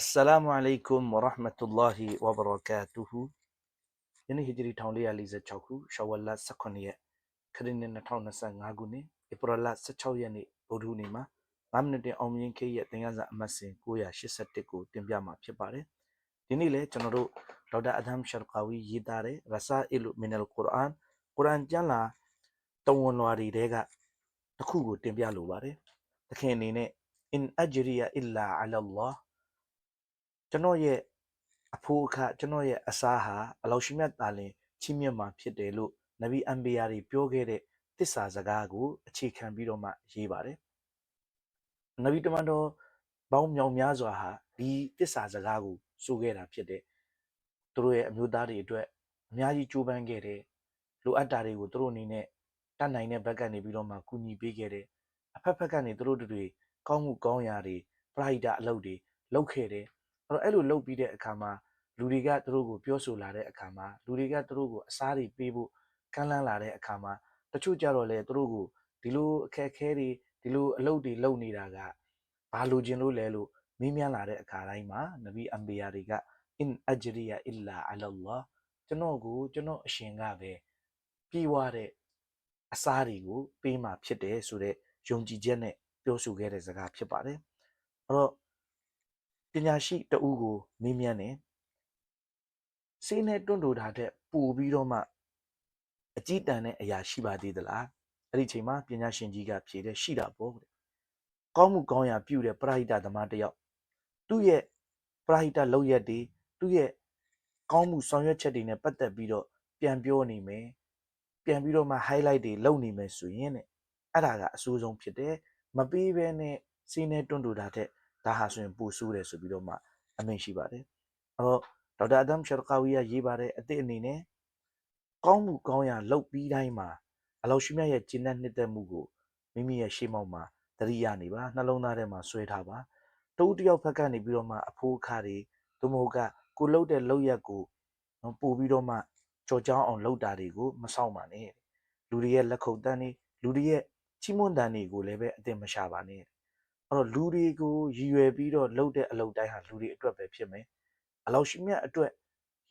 السلام عليكم ورحمة الله وبركاته ယနေ့ဟီဂျရီ1446ခုရှောဝလ18ရက်ခရစ်နှစ်2025ခုနှစ်ဧပြီလ16ရက်နေ့ဗုဒ္ဓဟူးနေ့မှာ9မိနစ်တင်အောင်မြင်ခေတ်ရဲ့သင်ခန်းစာအမှတ်စဉ်981ကိုတင်ပြမှာဖြစ်ပါတယ်ဒီနေ့လည်းကျွန်တော်တို့ဒေါက်တာအဒမ်ရှာကာဝီရေးသားတဲ့ရဆာအီလူမင်နယ်ကုရ်အာန်ကုရ်အာန်ကျမ်းလာတဝန်လွာတွေတဲကတစ်ခုကိုတင်ပြလိုပါတယ်သခင်အနေနဲ့ in ajriya illa ala allah ကျွန်တော်ရဲ့အဖိုးအခကျွန်တော်ရဲ့အစားဟာအလောရှိမြတ်တာလင်ချီးမြှင့်မှာဖြစ်တယ်လို့နဗီအန်ဘီယာတွေပြောခဲ့တဲ့တစ္ဆာစကားကိုအခြေခံပြီးတော့မှရေးပါတယ်နဗီတမန်တော်ဘောင်းမြောင်များစွာဟာဒီတစ္ဆာစကားကိုဆိုခဲ့တာဖြစ်တဲ့သူတို့ရဲ့အမျိုးသားတွေအတွက်အများကြီးကြိုးပမ်းခဲ့တယ်လိုအပ်တာတွေကိုသူတို့အနေနဲ့တတ်နိုင်တဲ့ဘက်ကနေပြီးတော့မှကူညီပေးခဲ့တယ်အဖက်ဖက်ကနေသူတို့တွေကောင်းမှုကောင်းရာတွေပရိုက်တာအလုပ်တွေလုပ်ခဲ့တယ်အဲ့ တော့အဲ့လိုလုပ်ပြီးတဲ့အခါမှာလူတွေကသူတို့ကိုပြောဆိုလာတဲ့အခါမှာလူတွေကသူတို့ကိုအစားတွေပေးဖို့ကမ်းလှမ်းလာတဲ့အခါမှာတချို့ကြတော့လေသူတို့ကိုဒီလိုအခက်အခဲတွေဒီလိုအလုပ်တွေလုပ်နေတာကဘာလိုချင်လို့လဲလို့မေးမြန်းလာတဲ့အခါတိုင်းမှာနဗီအမ်ဘီယာတွေက in ajriya illa ala allah ကျွန်တော်ကိုကျွန်တော်အရှင်ကပဲပြီးွားတဲ့အစားတွေကိုပေးမှဖြစ်တယ်ဆိုတော့ယုံကြည်ချက်နဲ့ပြောဆိုခဲ့တဲ့စကားဖြစ်ပါတယ်အဲ့တော့ ပညာရှိတဦးကိုမေးမြန်းတယ်စိတ်နဲ့တွန့်တိုတာတဲ့ပို့ပြီးတော့မှအကြည့်တန်တဲ့အရာရှိပါသေးသလားအဲ့ဒီချိန်မှာပညာရှင်ကြီးကဖြေတယ်ရှိတာပေါ့တဲ့ကောင်းမှုကောင်းရာပြုတဲ့ပရိဟိတသမားတစ်ယောက်သူ့ရဲ့ပရိဟိတလောက်ရက်တွေသူ့ရဲ့ကောင်းမှုဆောင်ရွက်ချက်တွေနဲ့ပတ်သက်ပြီးတော့ပြန်ပြောနေမယ်ပြန်ပြီးတော့မှ highlight တွေလုပ်နေမယ်ဆိုရင်တဲ့အဲ့ဒါကအဆိုးဆုံးဖြစ်တယ်မပေးဘဲနဲ့စိတ်နဲ့တွန့်တိုတာတဲ့ ဒါဟာဆိုရင်ပူဆိုးတယ်ဆိုပြီးတော့မှအမိန့်ရှိပါတယ်အဲ့တော့ဒေါက်တာအဒမ်ရှရကာဝီကရေးပါတဲ့အစ်စ်အနေနဲ့ကောင်းမှုကောင်းရာလုပ်ပြီးတိုင်းမှာအလောရှိမြတ်ရဲ့ကျင့်တဲ့နှစ်သက်မှုကိုမိမိရဲ့ရှေ့မောက်မှာသတိရနေပါနှလုံးသားထဲမှာဆွဲထားပါတဦးတယောက်ဖက်ကနေပြီးတော့မှအဖိုးအခါတွေသူမဟုတ်ကကိုလှုပ်တဲ့လှုပ်ရက်ကိုနော်ပို့ပြီးတော့မှကြော်ကြောင်းအောင်လှုပ်တာတွေကိုမဆောင်ပါနဲ့လူတွေရဲ့လက်ခုပ်တန်းတွေလူတွေရဲ့ချီးမွမ်းတန်းတွေကိုလည်းပဲအတင်မရှာပါနဲ့ အဲ့တော့လူတွေကိုရည်ရွယ်ပြီးတော့လှုပ်တဲ့အလုပ်တိုင်းဟာလူတွေအတွက်ပဲဖြစ်မယ်အလောက်ရှိမြတ်အတွက်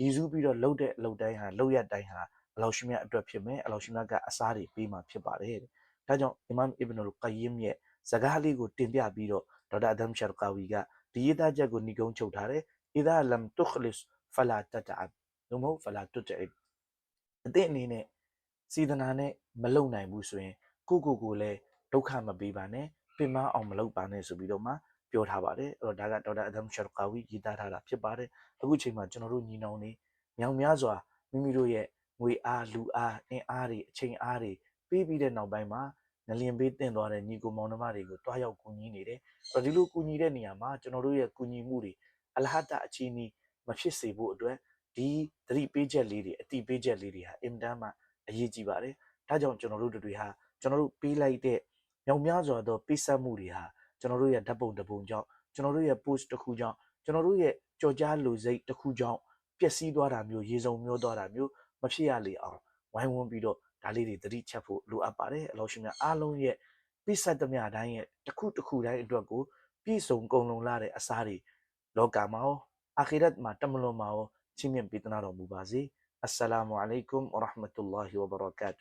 ရည်စူးပြီးတော့လှုပ်တဲ့အလုပ်တိုင်းဟာလှုပ်ရတိုင်းဟာအလောက်ရှိမြတ်အတွက်ဖြစ်မယ်အလောက်ရှိမြတ်ကအစားတွေပေးမှဖြစ်ပါတယ်တဲ့ဒါကြောင့်အီမမ်အစ်ဘ်န်ကယမ်ရဲ့စကားလေးကိုတင်ပြပြီးတော့ဒေါက်တာအဒမ်ရှာကာဝီကဒီရေးသားချက်ကိုညီကုန်းချုပ်ထားတယ်အီဒါလမ်တုခလစ်ဖလာတတအဘ်ဘုမဟုတ်ဖလာတွတ်တဲ့အအတဲ့အနေနဲ့စီဒနာနဲ့မလုံနိုင်ဘူးဆိုရင်ကိုကိုကိုလည်းဒုက္ခမပေးပါနဲ့ ပင်မအောင်မလုပ်ပါနဲ့ဆိုပြီးတော့မှပြောထားပါတယ်အဲ့တော့ဒါကဒေါက်တာအဒမ်ရှာကာဝီရေးသားထားတာဖြစ်ပါတယ်အခုချိန်မှာကျွန်တော်တို့ညီနောင်နေမြောင်များစွာမိမိတို့ရဲ့ငွေအားလူအားအင်အားတွေအချိန်အားတွေပေးပြီးတဲ့နောက်ပိုင်းမှာငလျင်ပေးတင်သွားတဲ့ညီကိုမောင်နှမတွေကိုတွားရောက်ကူညီနေတယ်အဲ့တော့ဒီလိုကူညီတဲ့နေရာမှာကျွန်တော်တို့ရဲ့ကူညီမှုတွေအလဟတအချင်းကြီးမဖြစ်စေဖို့အတွက်ဒီသတိပေးချက်လေးတွေအတိပေးချက်လေးတွေဟာအင်တန်မှအရေးကြီးပါတယ်ဒါကြောင့်ကျွန်တော်တို့တွေဟာကျွန်တော်တို့ပေးလိုက်တဲ့ မြောင်များစွာသောပေးဆက်မှုတွေဟာကျွန်တော်တို့ရဲ့ဓာတ်ပုံတစ်ပုံကြောင့်ကျွန်တော်တို့ရဲ့ post တစ်ခုကြောင့်ကျွန်တော်တို့ရဲ့ကြော်ကြားလူစိတ်တစ်ခုကြောင့်ပျက်စီးသွားတာမျိုးရေစုံမျိုးသွားတာမျိုးမဖြစ်ရလေအောင်ဝိုင်းဝန်းပြီးတော့ဒါလေးတွေသတိချက်ဖို့လိုအပ်ပါတယ်အလို့ရှိမြအားလုံးရဲ့ပြည့်စက်သမျှတိုင်းရဲ့တစ်ခုတစ်ခုတိုင်းအတွက်ကိုပြည့်စုံကုန်လုံးလာတဲ့အစားတွေလောကမှာရောအာခိရတ်မှာတမလွန်မှာရောချင်းမြင့်ပေးသနာတော်မူပါစေအစ္စလာမု